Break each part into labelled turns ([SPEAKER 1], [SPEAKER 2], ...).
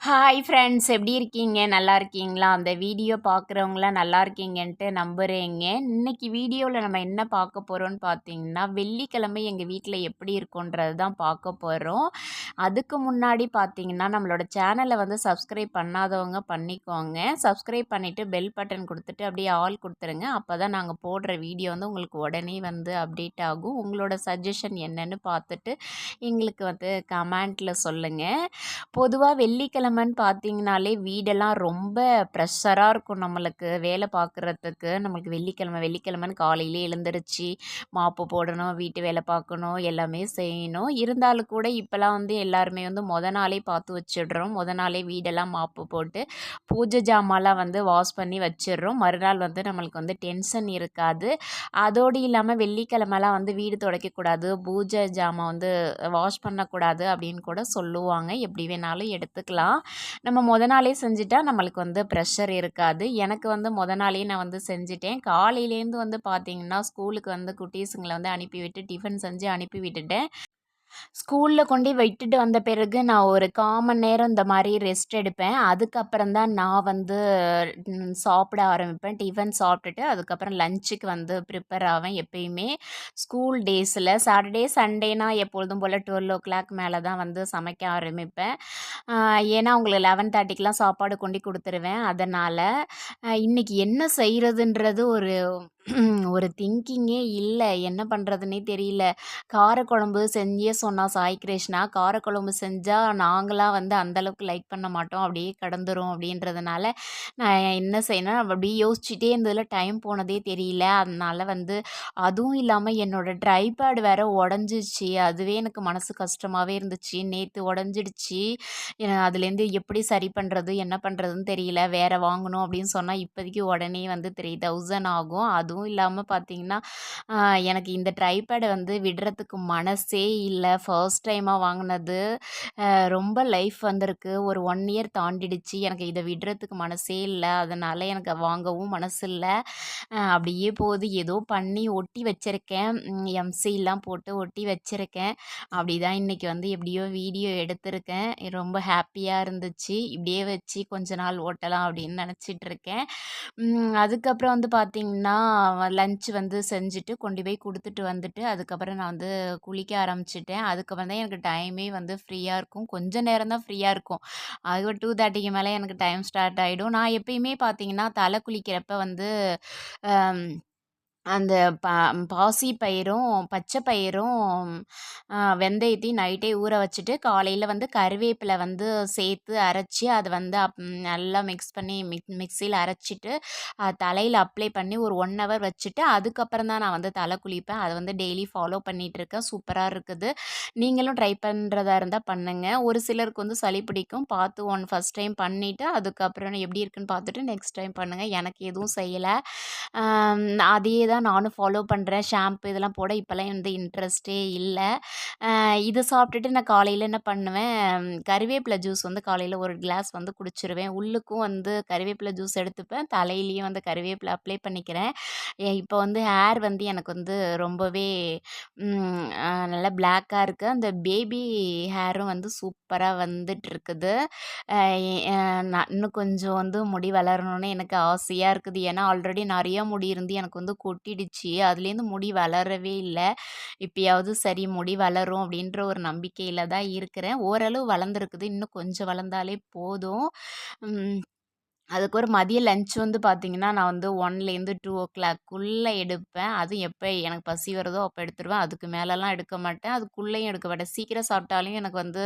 [SPEAKER 1] Hi friends எப்படி இருக்கீங்க? நல்லா இருக்கீங்களா? அந்த வீடியோ பார்க்குறவங்களாம் நல்லா இருக்கீங்கன்ட்டு நம்புகிறேங்க இன்னைக்கு வீடியோவில் நம்ம என்ன பார்க்க போகிறோம்னு பார்த்தீங்கன்னா வெள்ளிக்கிழமை எங்கள் வீட்டில் எப்படி இருக்குன்றது தான் பார்க்க போகிறோம் அதுக்கு முன்னாடி பார்த்தீங்கன்னா நம்மளோட சேனலை வந்து சப்ஸ்கிரைப் பண்ணாதவங்க பண்ணிக்கோங்க. சப்ஸ்கிரைப் பண்ணிவிட்டு பெல் பட்டன் கொடுத்துட்டு அப்படியே ஆல் கொடுத்துருங்க. அப்போ தான் நாங்கள் போடுற வீடியோ வந்து உங்களுக்கு உடனே வந்து அப்டேட் ஆகும். உங்களோட சஜஷன் என்னன்னு பார்த்துட்டு எங்களுக்கு வந்து கமெண்ட்டில் சொல்லுங்கள் பொதுவாக வெள்ளிக்கிழமை வெள்ளிக்கிழமைன்னு பார்த்தீங்கனாலே வீடெல்லாம் ரொம்ப ப்ரெஷராக இருக்கும் நம்மளுக்கு. வேலை பார்க்குறதுக்கு நம்மளுக்கு வெள்ளிக்கிழமை வெள்ளிக்கிழமைன்னு காலையிலே எழுந்திருச்சு மாப்பு போடணும் வீட்டு வேலை பார்க்கணும் எல்லாமே செய்யணும். இருந்தாலும் கூட இப்போலாம் வந்து எல்லாருமே வந்து முத நாளே பார்த்து வச்சிடுறோம். முத நாளே வீடெல்லாம் மாப்பு போட்டு பூஜை ஜாமான்லாம் வந்து வாஷ் பண்ணி வச்சிடுறோம். மறுநாள் வந்து நம்மளுக்கு வந்து டென்ஷன் இருக்காது. அதோடு இல்லாமல் வெள்ளிக்கிழமெல்லாம் வந்து வீடு துடைக்கக்கூடாது பூஜை ஜாமான் வந்து வாஷ் பண்ணக்கூடாது அப்படின்னு கூட சொல்லுவாங்க. எப்படி வேணாலும் எடுத்துக்கலாம். நம்ம முத நாளே செஞ்சுட்டா நம்மளுக்கு வந்து ப்ரெஷர் இருக்காது. எனக்கு வந்து முத நாளே நான் வந்து செஞ்சுட்டேன். காலையிலேருந்து வந்து பார்த்திங்கன்னா ஸ்கூலுக்கு வந்து குட்டீஸுங்களை வந்து அனுப்பி விட்டு டிஃபன் செஞ்சு அனுப்பி விட்டுட்டேன் ஸ்கூலில் கொண்டு விட்டுட்டு வந்த பிறகு நான் ஒரு காமன் நேரம் இந்த மாதிரி ரெஸ்ட் எடுப்பேன். அதுக்கப்புறம் தான் நான் வந்து சாப்பிட ஆரம்பிப்பேன். டிஃபன் சாப்பிட்டுட்டு அதுக்கப்புறம் லஞ்சுக்கு வந்து ப்ரிப்பேர் ஆவேன் எப்பயுமே. ஸ்கூல் டேஸில் சாட்டர்டே சண்டேனா எப்பொழுதும் போல் டுவெல் ஓ கிளாக் மேலே தான் வந்து சமைக்க ஆரம்பிப்பேன். ஏன்னா அவங்களுக்கு லெவன் தேர்ட்டிக்கெலாம் சாப்பாடு கொண்டு கொடுத்துருவேன். அதனால் இன்றைக்கி என்ன செய்கிறதுன்றது ஒரு ஒரு திங்கிங்கே இல்லை. என்ன பண்ணுறதுனே தெரியல. காரக்குழம்பு செஞ்சே சொன்னா சாய் கிருஷ்ணா காரக்குழம்பு செஞ்சால் நாங்களாம் வந்து அந்தளவுக்கு லைக் பண்ண மாட்டோம். அப்படியே கடந்துரும். அப்படின்றதுனால நான் என்ன செய்யணும் அப்படியே யோசிச்சுட்டே இருந்ததில் டைம் போனதே தெரியல. அதனால வந்து அதுவும் இல்லாமல் என்னோடய ட்ரைபேட் வேற உடஞ்சிச்சு அதுவே எனக்கு மனசு கஷ்டமாகவே இருந்துச்சு. நேற்று உடஞ்சிடுச்சு. அதுலேருந்து எப்படி சரி பண்ணுறது என்ன பண்ணுறதுன்னு தெரியல. வேறு வாங்கணும் அப்படின்னு சொன்னால் இப்போதைக்கு உடனே வந்து த்ரீ தௌசண்ட் ஆகும். அதுவும் இல்லாமல் பார்த்தீங்கன்னா எனக்கு இந்த ட்ரைபேடை வந்து விடுறதுக்கு மனசே இல்லை. ஃபர்ஸ்ட் டைமாக வாங்கினது. ரொம்ப லைஃப் வந்திருக்கு. ஒரு ஒன் இயர் தாண்டிடுச்சு. எனக்கு இதை விடுறதுக்கு மனசே இல்லை. அதனால் எனக்கு வாங்கவும் மனசு இல்லை. அப்படியே போகுது. ஏதோ பண்ணி ஒட்டி வச்சுருக்கேன். எம்சிலாம் போட்டு ஒட்டி வச்சுருக்கேன். அப்படி தான் இன்றைக்கி வந்து எப்படியோ வீடியோ எடுத்திருக்கேன். ரொம்ப ஹாப்பியாக இருந்துச்சு. இப்படியே வச்சு கொஞ்ச நாள் ஓட்டலாம் அப்படின்னு நினச்சிட்ருக்கேன் அதுக்கப்புறம் வந்து பார்த்திங்கன்னா லஞ்ச் வந்து செஞ்சுட்டு கொண்டு போய் கொடுத்துட்டு வந்துட்டு அதுக்கப்புறம் நான் வந்து குளிக்க ஆரம்பிச்சிட்டேன். அதுக்கப்புறம் தான் எனக்கு டைமே வந்து ஃப்ரீயாக இருக்கும். கொஞ்சம் நேரம் தான் ஃப்ரீயாக இருக்கும். அது டூ தேர்ட்டிக்கு மேலே எனக்கு டைம் ஸ்டார்ட் ஆகிடும் நான் எப்பயுமே பார்த்தீங்கன்னா தலை குளிக்கிறப்ப வந்து அந்த பா பாசி பயிரும் பச்சை பயிரும் வெந்தயத்தையும் நைட்டே ஊற வச்சுட்டு காலையில் வந்து கருவேப்பிலை வந்து சேர்த்து அரைச்சி அதை வந்து அப் நல்லா மிக்ஸ் பண்ணி மிக் மிக்சியில் அரைச்சிட்டு தலையில் அப்ளை பண்ணி ஒரு ஒன் ஹவர் வச்சுட்டு அதுக்கப்புறம் தான் நான் வந்து தலை குளிப்பேன். அதை வந்து டெய்லி ஃபாலோ பண்ணிகிட்ருக்கேன் சூப்பராக இருக்குது. நீங்களும் ட்ரை பண்ணுறதா இருந்தால் பண்ணுங்கள் ஒரு சிலருக்கு வந்து சளி பிடிக்கும். பார்த்து ஒன் ஃபஸ்ட் டைம் பண்ணிவிட்டு அதுக்கப்புறம் எப்படி இருக்குன்னு பார்த்துட்டு நெக்ஸ்ட் டைம் பண்ணுங்கள் எனக்கு எதுவும் செய்யலை. அதையே தான் நானும் ஃபாலோ பண்ணுறேன் ஷாம்பு இதெல்லாம் போட இப்போல்லாம் வந்து இன்ட்ரெஸ்ட்டே இல்லை. இது சாப்பிட்டுட்டு நான் காலையில் என்ன பண்ணுவேன் கறிவேப்பிலை ஜூஸ் வந்து காலையில் ஒரு கிளாஸ் வந்து குடிச்சிருவேன். உள்ளுக்கும் வந்து கறிவேப்பிலை ஜூஸ் எடுத்துப்பேன். தலையிலையும் வந்து கறிவேப்பிலை அப்ளை பண்ணிக்கிறேன். இப்போ வந்து ஹேர் வந்து எனக்கு வந்து ரொம்பவே நல்லா பிளாக்காக இருக்குது அந்த பேபி ஹேரும் வந்து சூப்பராக வந்துட்டு இருக்குது நான் இன்னும் கொஞ்சம் வந்து முடி வளரணும்னு எனக்கு ஆசையாக இருக்குது. ஏன்னா ஆல்ரெடி நிறையா முடி இருந்து எனக்கு வந்து கொட்டிடுச்சு. அதுலேருந்து முடி வளரவே இல்லை. இப்பயாவது சரி முடி வளரும் அப்படின்ற ஒரு நம்பிக்கையில் தான் இருக்கிறேன். ஓரளவு வளர்ந்துருக்குது. இன்னும் கொஞ்சம் வளர்ந்தாலே போதும். அதுக்கு ஒரு மதிய லஞ்ச் வந்து பார்த்திங்கன்னா நான் வந்து ஒன்லேருந்து டூ ஓ கிளாக்குள்ளே எடுப்பேன். அதுவும் எப்போ எனக்கு பசி வருதோ அப்போ எடுத்துருவேன். அதுக்கு மேலெலாம் எடுக்க மாட்டேன். அதுக்குள்ளேயும் எடுக்க மாட்டேன். சீக்கிரம் சாப்பிட்டாலும் எனக்கு வந்து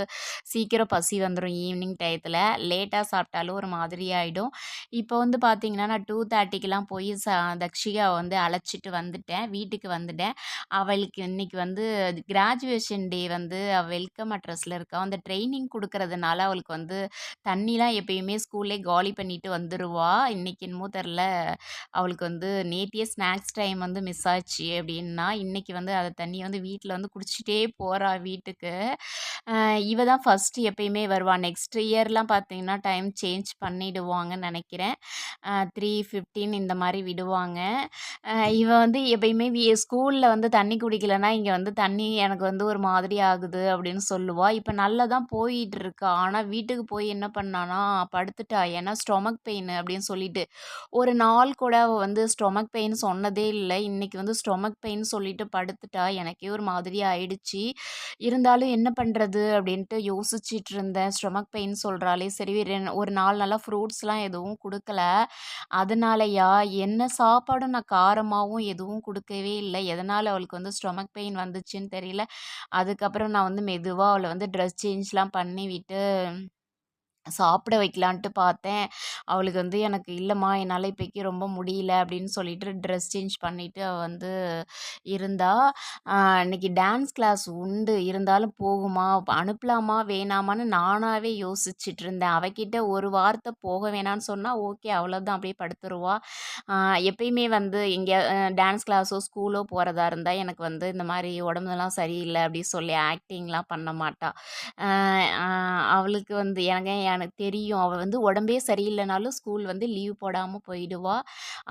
[SPEAKER 1] சீக்கிரம் பசி வந்துடும் ஈவினிங் டயத்தில் லேட்டாக சாப்பிட்டாலும் ஒரு மாதிரி ஆகிடும் இப்போ வந்து பார்த்திங்கன்னா நான் டூ தேர்ட்டிக்கெலாம் போய் ச தக்ஷிகாவை வந்து அழைச்சிட்டு வந்துட்டேன். வீட்டுக்கு வந்துட்டேன். அவளுக்கு இன்னைக்கு வந்து கிராஜுவேஷன் டே வந்து அவள் வெல்கம் அட்ரஸில் இருக்கா. அந்த ட்ரைனிங் கொடுக்கறதுனால அவளுக்கு வந்து தண்ணிலாம் எப்பயுமே ஸ்கூல்லே காலி பண்ணிட்டு வந்துடுவா இன்றைக்கி என்னமோ தெரில அவளுக்கு வந்து நேத்தியே ஸ்நாக்ஸ் டைம் வந்து மிஸ் ஆச்சு அப்படின்னா இன்றைக்கி வந்து அதை தண்ணி வந்து வீட்டில் வந்து குடிச்சிட்டே போகிறா வீட்டுக்கு. இவ தான் ஃபர்ஸ்ட்டு எப்பயுமே வருவாள் நெக்ஸ்ட் இயர்லாம் பார்த்தீங்கன்னா, டைம் சேஞ்ச் பண்ணிடுவாங்கன்னு நினைக்கிறேன் த்ரீ ஃபிஃப்டீன் இந்த மாதிரி விடுவாங்க. இவ வந்து எப்பயுமே ஸ்கூலில் வந்து தண்ணி குடிக்கலைன்னா இங்கே வந்து தண்ணி எனக்கு வந்து ஒரு மாதிரி ஆகுது அப்படின்னு சொல்லுவாள் இப்போ நல்லா தான் போயிட்டுருக்கா. ஆனால் வீட்டுக்கு போய் என்ன பண்ணான்னா, படுத்துட்டா. ஏன்னா ஸ்டொமக் பெயின் அப்படின்னு சொல்லிட்டு. ஒரு நாள் கூட அவள் வந்து ஸ்டொமக் பெயின் சொன்னதே இல்லை இன்னைக்கு வந்து ஸ்டொமக் பெயின் சொல்லிட்டு படுத்துட்டா. எனக்கே ஒரு மாதிரி ஆயிடுச்சு. இருந்தாலும் என்ன பண்ணுறது அப்படின்ட்டு யோசிச்சுட்டு இருந்தேன். ஸ்டொமக் பெயின் சொல்கிறாலே சரி ஒரு நாள் நல்லா ஃப்ரூட்ஸ்லாம் எதுவும் கொடுக்கல அதனாலயா, என்ன சாப்பாடும் நான் காரமாகவும் எதுவும் கொடுக்கவே இல்லை எதனால் அவளுக்கு வந்து ஸ்டொமக் பெயின் வந்துச்சுன்னு தெரியல. அதுக்கப்புறம் நான் வந்து மெதுவாக அவளை வந்து ட்ரெஸ் சேஞ்ச்லாம் பண்ணி விட்டு சாப்பிட வைக்கலான்ட்டு பார்த்தேன். அவளுக்கு வந்து எனக்கு இல்லைம்மா என்னால் இப்போக்கி ரொம்ப முடியல அப்படின்னு சொல்லிட்டு ட்ரெஸ் சேஞ்ச் பண்ணிவிட்டு அவள் வந்து இருந்தா. இன்னைக்கு டான்ஸ் கிளாஸ் உண்டு. இருந்தாலும் போகுமா? அனுப்பலாமா? வேணாமான்னு நானாகவே யோசிச்சுட்டு இருந்தேன். அவகிட்ட ஒரு வார்த்தை போக வேணான்னு சொன்னால் ஓகே அவ்வளோதான் அப்படியே படுத்துருவா. எப்பயுமே வந்து எங்கேயா டான்ஸ் கிளாஸோ, ஸ்கூலோ போகிறதா இருந்தால் எனக்கு வந்து இந்த மாதிரி உடம்புலாம் சரியில்லை அப்படின்னு சொல்லி ஆக்டிங்லாம் பண்ண மாட்டா. அவளுக்கு வந்து எனக்கு எனக்கு தெரியும். அவள் வந்து உடம்பே சரியில்லைனாலும் ஸ்கூல் வந்து லீவ் போடாமல் போயிடுவா.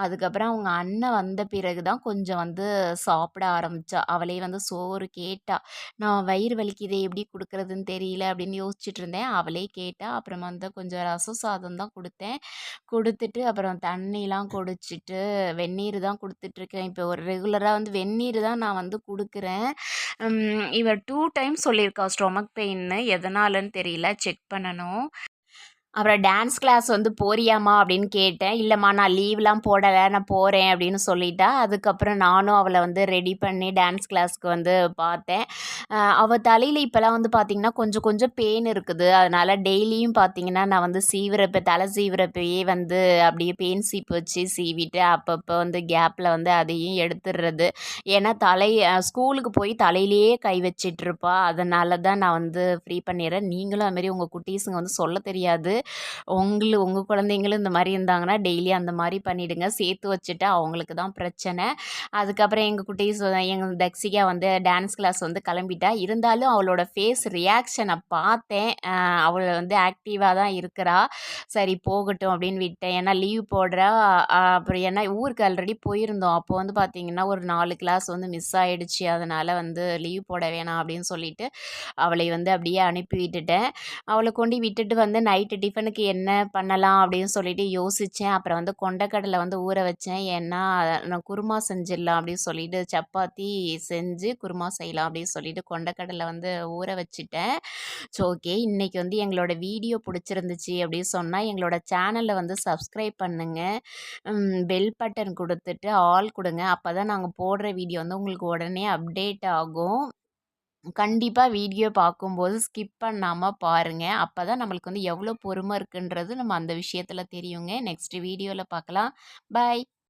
[SPEAKER 1] அதுக்கப்புறம் அவங்க அண்ணன் வந்த பிறகு தான் கொஞ்சம் வந்து சாப்பிட ஆரம்பிச்சா. அவளே வந்து சோறு கேட்டா. நான் வயிறு வலிக்குது எப்படி கொடுக்குறதுன்னு தெரியல அப்படின்னு யோசிச்சுட்டு இருந்தேன். அவளே கேட்டா. அப்புறம் வந்து கொஞ்சம் ரசம் சாதம் தான் கொடுத்தேன் கொடுத்துட்டு அப்புறம் தண்ணிலாம் குடிச்சிட்டு வெந்நீர் தான் கொடுத்துட்ருக்கேன் இப்போ ஒரு ரெகுலராக வந்து வெந்நீர் தான் நான் வந்து கொடுக்குறேன் இவள் டூ டைம் சொல்லியிருக்கா ஸ்டொமக் பெயின்னு. எதனாலன்னு தெரியல. செக் பண்ணணும். அப்புறம் டான்ஸ் கிளாஸ் வந்து போறியாம்மா? அப்படின்னு கேட்டேன். இல்லைம்மா நான் லீவ்லாம் போடலை நான் போகிறேன் அப்படின்னு சொல்லிட்டா. அதுக்கப்புறம் நானும் அவளை வந்து ரெடி பண்ணி டான்ஸ் கிளாஸ்க்கு வந்து பார்த்தேன். அவள் தலையில் இப்போலாம் வந்து பார்த்தீங்கன்னா, கொஞ்சம் கொஞ்சம் பெயின் இருக்குது. அதனால் டெய்லியும் பார்த்தீங்கன்னா, நான் வந்து சீவுறப்ப தலை சீவிரப்பையே வந்து அப்படியே பெயின் சீப்பு வச்சு சீவிட்டு, அப்பப்போ வந்து கேப்பில் வந்து அதையும் எடுத்துடுறது. ஏன்னா தலை ஸ்கூலுக்கு போய் தலையிலேயே கை வச்சிட்ருப்பா அதனால தான் நான் வந்து ஃப்ரீ பண்ணிடுறேன். நீங்களும் அதுமாரி உங்கள் குட்டீஸுங்க வந்து சொல்ல தெரியாது. உங்களு உங்கள் குழந்தைங்களும் இந்த மாதிரி இருந்தாங்கன்னா, டெய்லி அந்த மாதிரி பண்ணிவிடுங்க சேர்த்து வச்சுட்டா அவங்களுக்கு தான் பிரச்சனை. அதுக்கப்புறம் எங்கள் குட்டீஸ் எங்கள் தக்ஷிகா வந்து டான்ஸ் கிளாஸ் வந்து கிளம்பிட்டா. இருந்தாலும் அவளோட ஃபேஸ் ரியாக்ஷனை பார்த்தேன். அவளை அவள் வந்து ஆக்டிவாக தான் இருக்கிறா. சரி போகட்டும் அப்படின்னு விட்டேன். ஏன்னா லீவ் போடுறா. அப்புறம் ஏன்னா ஊருக்கு ஆல்ரெடி போயிருந்தோம். அப்போ வந்து பார்த்திங்கன்னா ஒரு நாலு கிளாஸ் வந்து மிஸ் ஆகிடுச்சு அதனால் வந்து லீவ் போட வேணாம் அப்படின்னு சொல்லிட்டு, அவளை வந்து அப்படியே அனுப்பி விட்டுட்டேன். அவளை கொண்டு விட்டுட்டு வந்து நைட்டு டிஃபனுக்கு என்ன பண்ணலாம் அப்படின்னு சொல்லிட்டு யோசித்தேன் அப்புறம் வந்து கொண்டக்கடலை வந்து ஊற வச்சேன். ஏன்னா, நான் குருமா செஞ்சிடலாம் அப்படின்னு சொல்லிட்டு சப்பாத்தி செஞ்சு குருமா செய்யலாம் அப்படின்னு சொல்லிட்டு கொண்டக்கடலை வந்து ஊற வச்சுட்டேன். So okay. இன்றைக்கி வந்து எங்களோட வீடியோ பிடிச்சிருந்துச்சு அப்படின்னு சொன்னால் எங்களோட சேனலை வந்து சப்ஸ்கிரைப் பண்ணுங்கள் பெல் பட்டன் கொடுத்துட்டு ஆல் அப்போ தான் நாங்கள் போடுற வீடியோ வந்து உங்களுக்கு உடனே அப்டேட் ஆகும். கண்டிப்பாக வீடியோ பார்க்கும்போது ஸ்கிப் பண்ணாமல் பாருங்கள் அப்போ தான் நம்மளுக்கு வந்து எவ்வளோ பொறுமை இருக்குன்றது நம்ம அந்த விஷயத்தில் தெரியுங்க. நெக்ஸ்ட் வீடியோவில் பார்க்கலாம். பாய்.